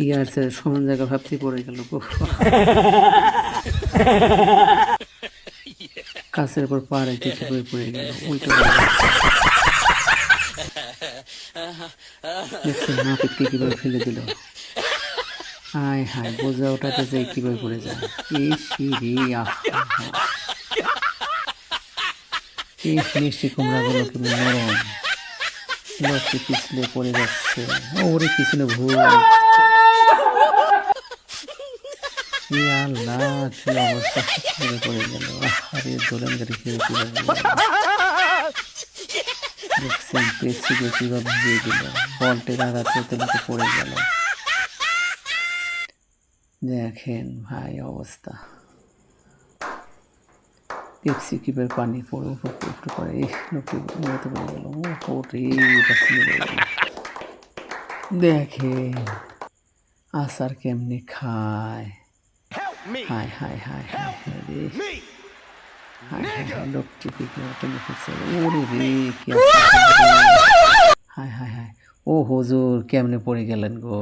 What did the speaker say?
কি সমান জায়গা ভাবতে পড়ে গেল কাছের পর পা রেখে কীভাবে পড়ে গেল, উল্টো দেখছেন কীভাবে ফেলে দিল? হায় হায়, বোঝা ওঠাতে যাই কীভাবে পড়ে যায়। রে আহা এই মিষ্টি কুমড়াগুলো কি নরম। লোকটি পিছলে পড়ে যাচ্ছে। ওরে পিছনে ভুল আল্লাহ কি গেল। দেখেন ভাই অবস্থা। পেপসি কিপের পানি পড়ে, উপর উপর করে লোকটি পড়ে গেল। ও রে দেখেন আসার কেমনি খায়। হায় হায় হায় হায় হায় রে হায় হায় হায় লোকটি পিকে টেনে ফেলছে ওরে রে কি হায় হায় হায় ও হুজুর কেমনে পড়ে গেলেন গো